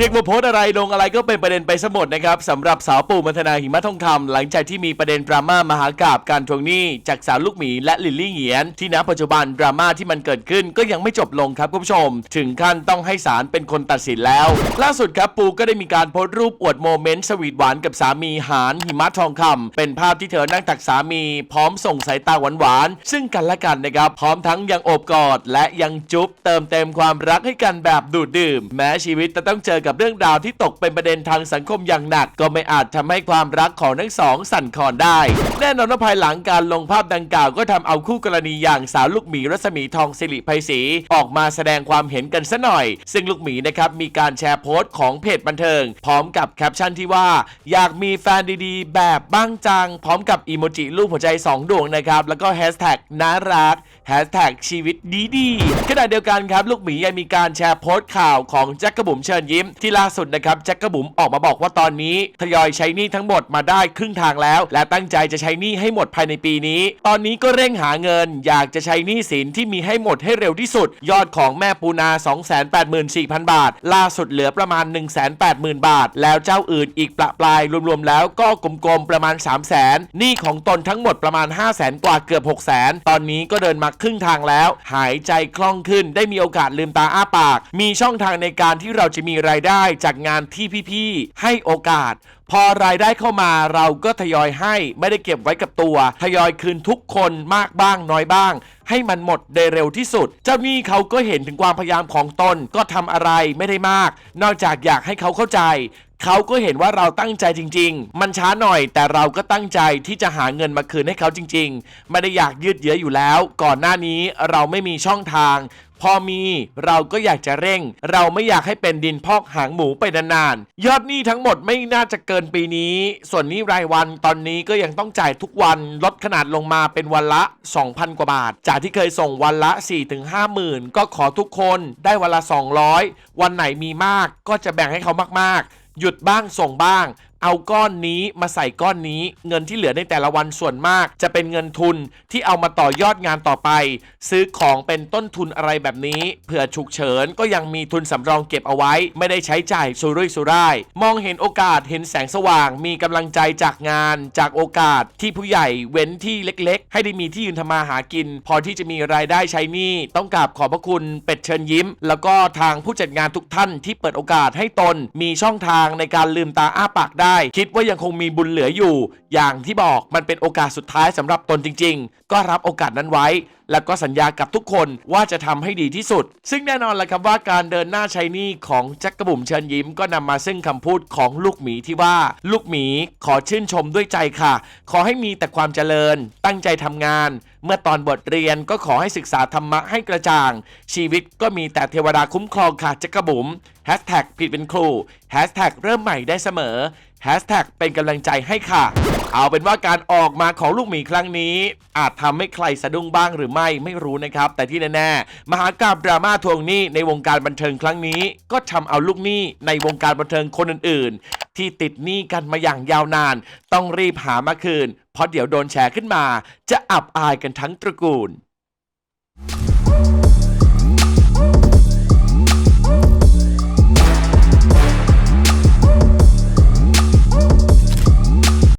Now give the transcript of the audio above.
เรียกว่าโพสอะไรลงอะไรก็เป็นประเด็นไปสมดนะครับสำหรับสาวปู่มัทนาหิมะทองคำหลังจากที่มีประเด็นดราม่ามหากราบการทวงหนี้จากสาวลูกหมีและลิลลี่เหียน ที่ณปัจจุบันดราม่าที่มันเกิดขึ้นก็ยังไม่จบลงครับคุณผู้ชม ถึงขั้นต้องให้ศาลเป็นคนตัดสินแล้ว ล่าสุดครับปูก็ได้มีการโพสต์รูปอวดโมเมนต์สวีทหวานกับสามีหานหิมะทองคำเป็นภาพที่เธอนั่งตักสามีพร้อมส่งสายตาหวานๆซึ่งกันและกันนะครับพร้อมทั้งยังโอบกอด และยังจุ๊บเติมเต็มความรักให้กันแบบดูดดื่ม แม้ชีวิตจะต้องเจอกับเรื่องราวที่ตกเป็นประเด็นทางสังคมอย่างหนัก ก็ไม่อาจทำให้ความรักของทั้งสองสั่นคลอนได้ แน่นอนว่าภายหลังการลงภาพดังกล่าวก็ทำเอาคู่กรณีอย่างสาวลูกหมีรัศมีทองสิริไพศรีออกมาแสดงความเห็นกันซะหน่อย ซึ่งลูกหมีนะครับมีการแชร์โพสต์ของเพจบันเทิง พร้อมกับแคปชั่นที่ว่า อยากมีแฟนดีๆ แบบบ้างจัง พร้อมกับอีโมจิรูปหัวใจ 2 ดวงนะครับแล้วก็แฮชแท็กน่ารัก แฮชแท็กชีวิตดีดีๆขณะเดียวกันครับ ลูกหมียังมีการแชร์โพสต์ข่าวของแจ็คกระบุ๋มเชิญยิ้ม ที่ล่าสุดนะครับแจ็คกระบุ๋มออกมาบอกว่าตอนนี้ทยอยใช้หนี้ทั้งหมดมาได้ครึ่งทางแล้ว และตั้งใจจะใช้หนี้ให้หมดภายในปีนี้ ตอนนี้ก็เร่งหาเงิน อยากจะใช้หนี้สินที่มีให้หมดให้เร็วที่สุด ยอดของแม่ปูนา 284,000 บาท ล่าสุดเหลือประมาณ 180,000 บาท แล้วเจ้าอื่นอีกประปรายรวมๆแล้วก็กลมๆประมาณ 3 0 0 0 0 0หนี้ของตนทั้งหมดประมาณ 5 0 0 0 0 0กว่าเกือบ 6 0 0 0 0 ตอนนี้ก็เดินมาครึ่งทางแล้ว หายใจคล่องขึ้น ได้มีโอกาสลืมตาอ้าปาก มีช่องทางในการที่เราจะมีรายได้จากงานที่พี่ๆให้โอกาส พอรายได้เข้ามาเราก็ทยอยให้ไม่ได้เก็บไว้กับตัว ทยอยคืนทุกคนมากบ้างน้อยบ้าง ให้มันหมดได้เร็วที่สุด เจ้าหนี้เขาก็เห็นถึงความพยายามของตนก็ทำอะไรไม่ได้มาก นอกจากอยากให้เขาเข้าใจ เขาก็เห็นว่าเราตั้งใจจริง ๆ มันช้าหน่อยแต่เราก็ตั้งใจที่จะหาเงินมาคืนให้เขาจริง ๆ ไม่ได้อยากยืดเยื้ออยู่แล้ว ก่อนหน้านี้เราไม่มีช่องทาง พอมีเราก็อยากจะเร่ง เราไม่อยากให้เป็นดินพอกหางหมูไปนานๆ ยอดหนี้ทั้งหมดไม่น่าจะเกินปีนี้ ส่วนหนี้รายวันตอนนี้ก็ยังต้องจ่ายทุกวันลดขนาดลงมาเป็นวันละ 2,000 กว่าบาท จากที่เคยส่งวันละ 4-5หมื่นก็ขอทุกคนได้วันละ 200 วันไหนมีมากก็จะแบ่งให้เขามากๆ หยุดบ้างส่งบ้าง เอาก้อนนี้มาใส่ก้อนนี้ เงินที่เหลือในแต่ละวันส่วนมาก จะเป็นเงินทุนที่เอามาต่อยอดงานต่อไป ซื้อของเป็นต้นทุนอะไรแบบนี้เผื่อฉุกเฉินก็ยังมีทุนสำรองเก็บเอาไว้ ไม่ได้ใช้จ่ายสุรุ่ยสุร่าย มองเห็นโอกาสเห็นแสงสว่าง มีกำลังใจจากงาน จากโอกาสที่ผู้ใหญ่เว้นที่เล็กๆ ให้ได้มีที่ยืนทำมาหากิน พอที่จะมีรายได้ใช้หนี้ต้องกราบขอบพระคุณเป็ดเชิญยิ้ม แล้วก็ทางผู้จัดงานทุกท่านที่เปิดโอกาสให้ตน มีช่องทางในการลืมตาอ้าปากได้คิดว่ายังคงมีบุญเหลืออยู่ อย่างที่บอกมันเป็นโอกาสสุดท้ายสำหรับตนจริง ๆ ก็รับโอกาสนั้นไว้ แล้วก็สัญญากับทุกคนว่าจะทำให้ดีที่สุด ซึ่งแน่นอนแหละครับว่าการเดินหน้าใช้นี้ของแจ็คกระบุ๋มเชิญยิ้ม ก็นำมาซึ่งคำพูดของลูกหมีที่ว่า ลูกหมีขอชื่นชมด้วยใจค่ะ ขอให้มีแต่ความเจริญ ตั้งใจทำงานเมื่อตอนบทเรียนก็ขอให้ศึกษาธรรมะให้กระจ่าง ชีวิตก็มีแต่เทวดาคุ้มครองค่ะจ็คกระบุ๋มแฮชแท็กผิดเป็นครูแฮชแท็กเริ่มใหม่ได้เสมอแฮชแท็กเป็นกำลังใจให้ค่ะ เอาเป็นว่าการออกมาของลูกหมีครั้งนี้ อาจทำให้ใครสะดุ้งบ้างหรือไม่ไม่รู้นะครับ แต่ที่แน่ๆ มหากราบดราม่าทวงหนี้ในวงการบันเทิงครั้งนี้ ก็ทำเอาลูกหนี้ในวงการบันเทิงคนอื่น ที่ติดหนี้กันมาอย่างยาวนาน ต้องรีบหามาคืน เพราะเดี๋ยวโดนแชร์ขึ้นมา จะอับอายกันทั้งตระกูล